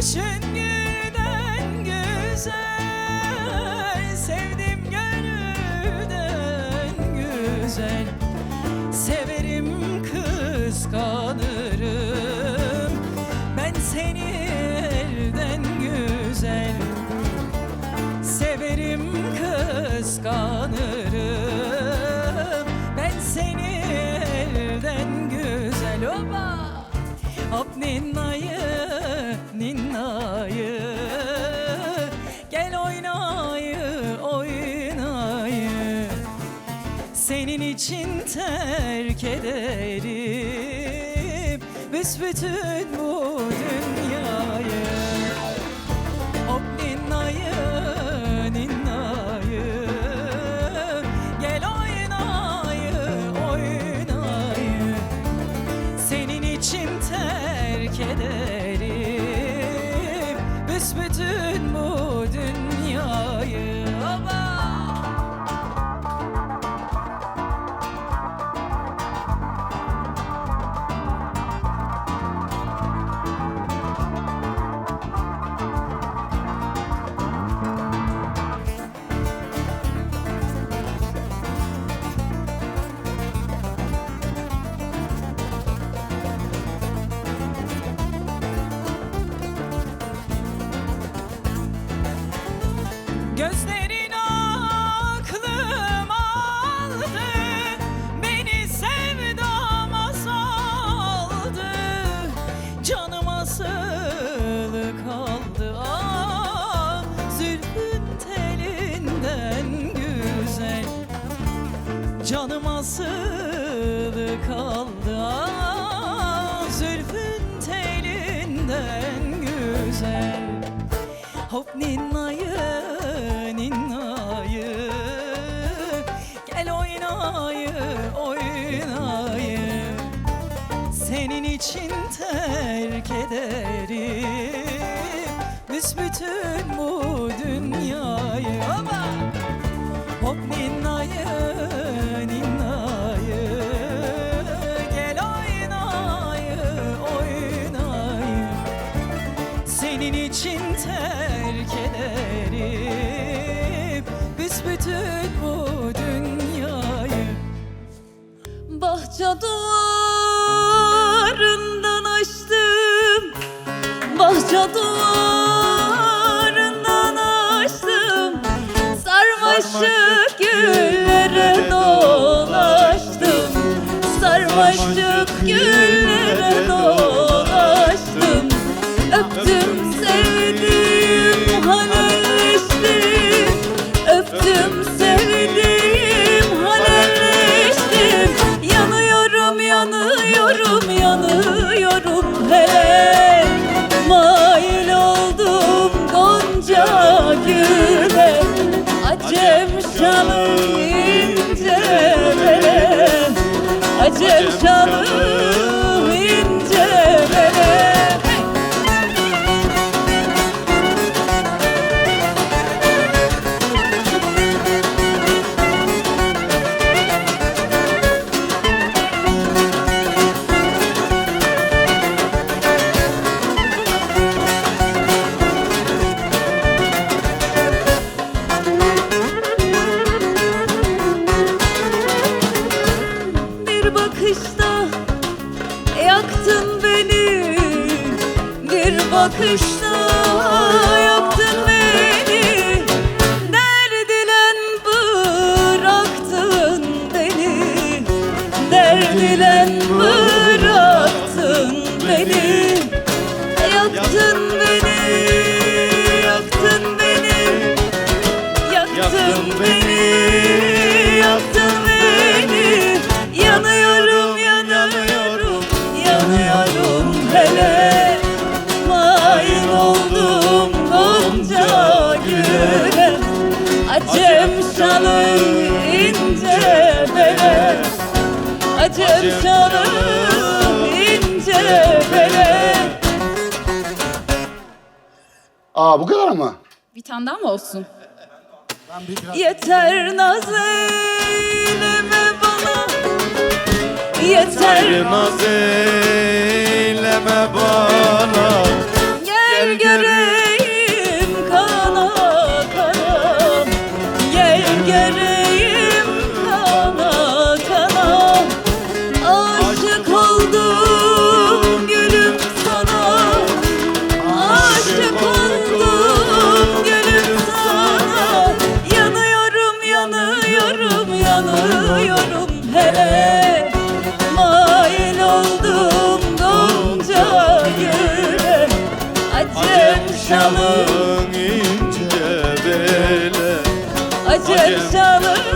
Gülüşün gülden güzel Sevdim gönülden güzel. Severim kıskanırım Ben seni elden güzel. Severim kıskanırım Ben seni elden güzel. Oba! Hop ninnayı için terk ederim. Büsbütün bu dünyayı Hop ninnayı ninnayı Gel oynayı oynayı. Senin için terk ederim. Büsbütün bu dünyayı. Ama Bahçe duvarından açtım. Bahçe duvarından açtım. Sarmaşık güllere dolaştım. Sarmaşık Acem şanım Aa bu kadar mı? Bir tane daha mı olsun? Yeter naz eyleme bana Yeter Naz eyleme bana Acem Şalın ince bele Acem şalım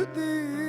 sevdim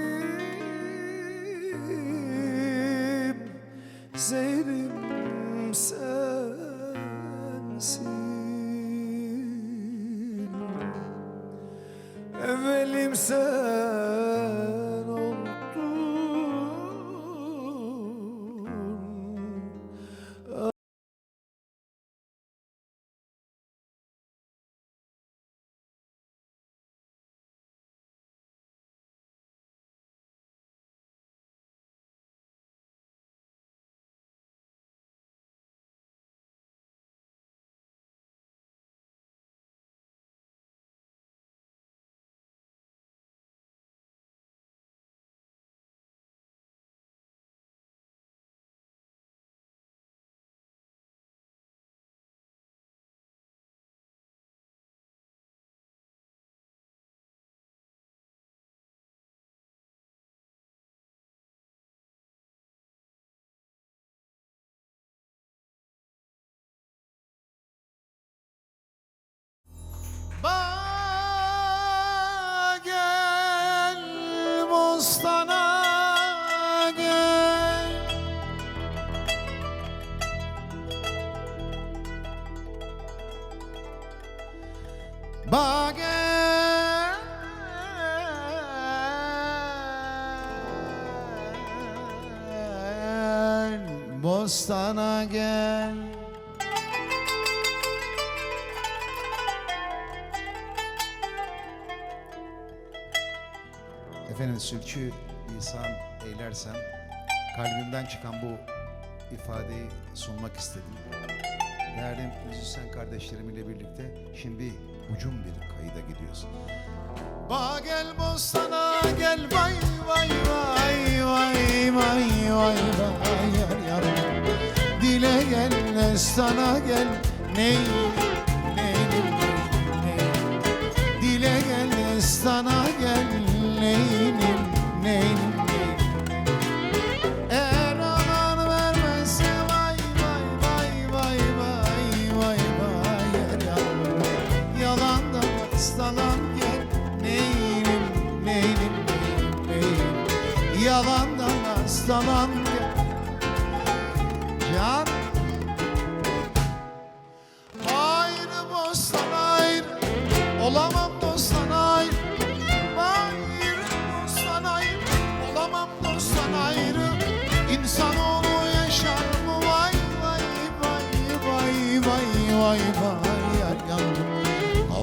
Ba gel bostana gel Efendim sülkü lisan eylersem kalbimden çıkan bu ifadeyi sunmak istedim. Değerli müzisyen kardeşlerim ile birlikte şimdi ucun bir kayıda gidiyorsun. Ba gel bostana gel vay vay vay vay vay vay vay yar yar Dile gel sana gel ney ney ney Dile gel sana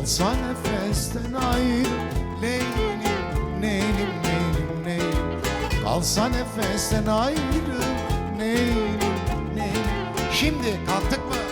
Atsa nefesten ayrı Leylim, neylim, neylim, neylim Kalsa nefesten ayrı Neylim, neylim Şimdi kalktık mı?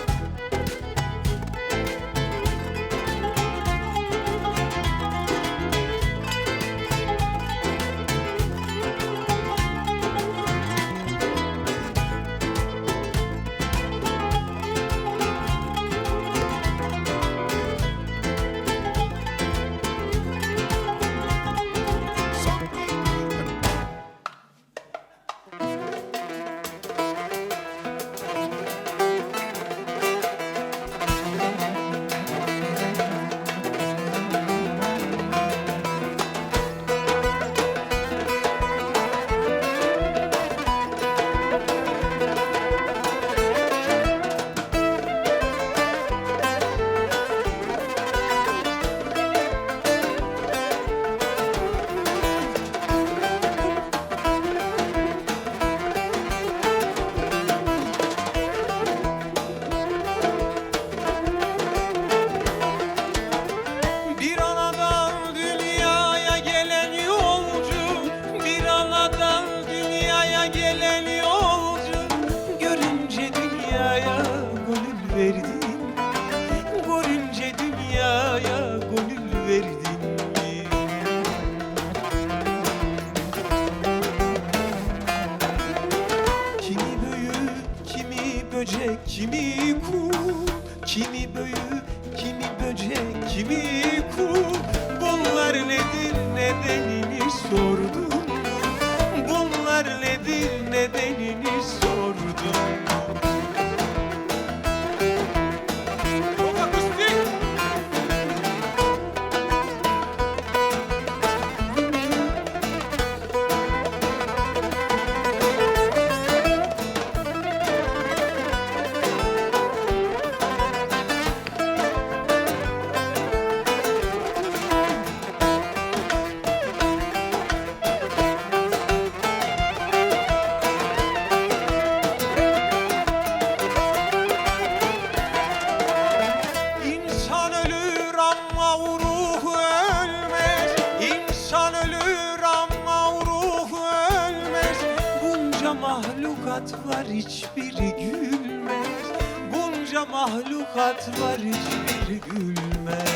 mahlukat var hiçbir gülmez.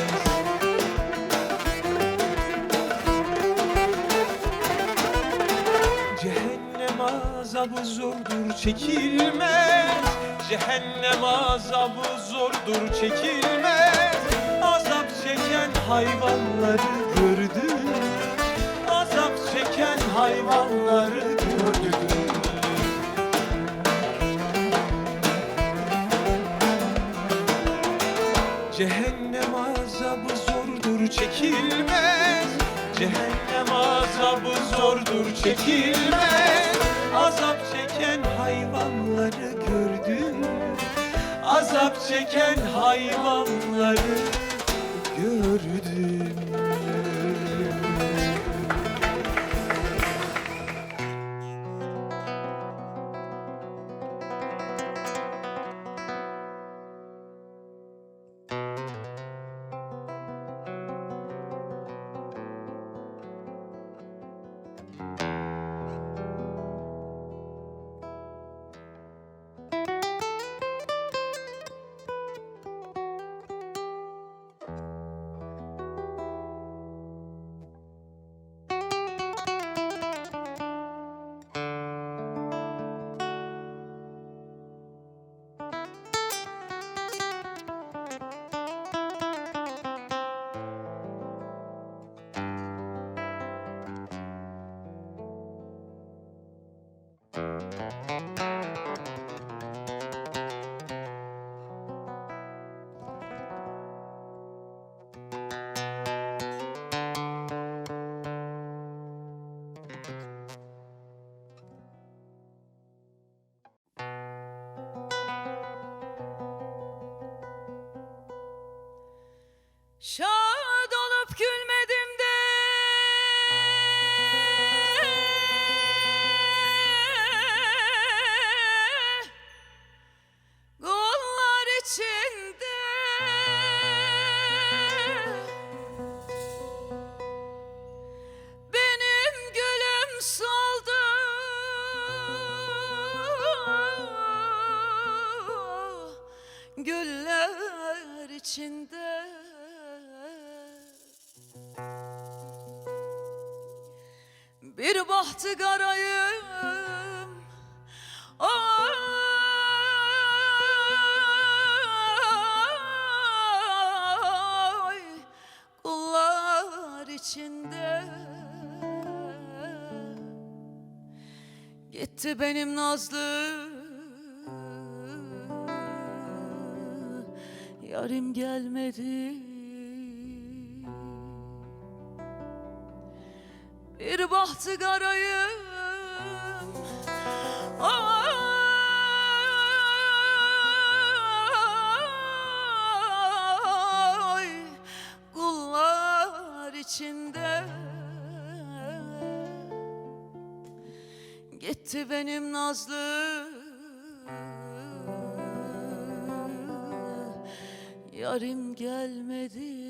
Cehennem azabı zordur çekilmez. Cehennem azabı zordur çekilmez. Azap çeken hayvanları gördüm Azap çeken hayvanları Cehennem azabı zordur çekilmez. Cehennem azabı zordur çekilmez. Azap çeken hayvanları gördüm Azap çeken hayvanları gördüm sigarayım. Ay kullar içinde. Gitti benim nazlı. Yarim gelmedi. Bahtıgarayım Ay kullar içinde. Gitti benim nazlı. Yarim gelmedi.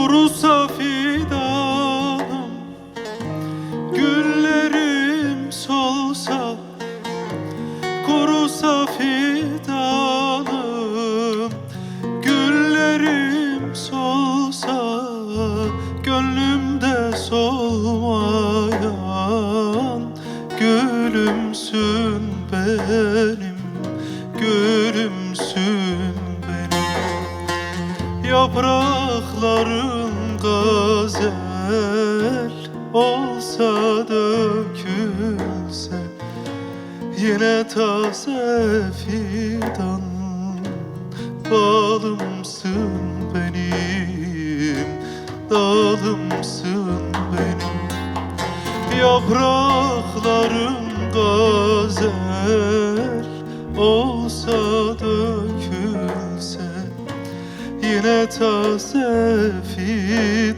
Guru Balımsın benim Dalımsın benim. Yaprakların gazel olsa dökülse Yine taze fidan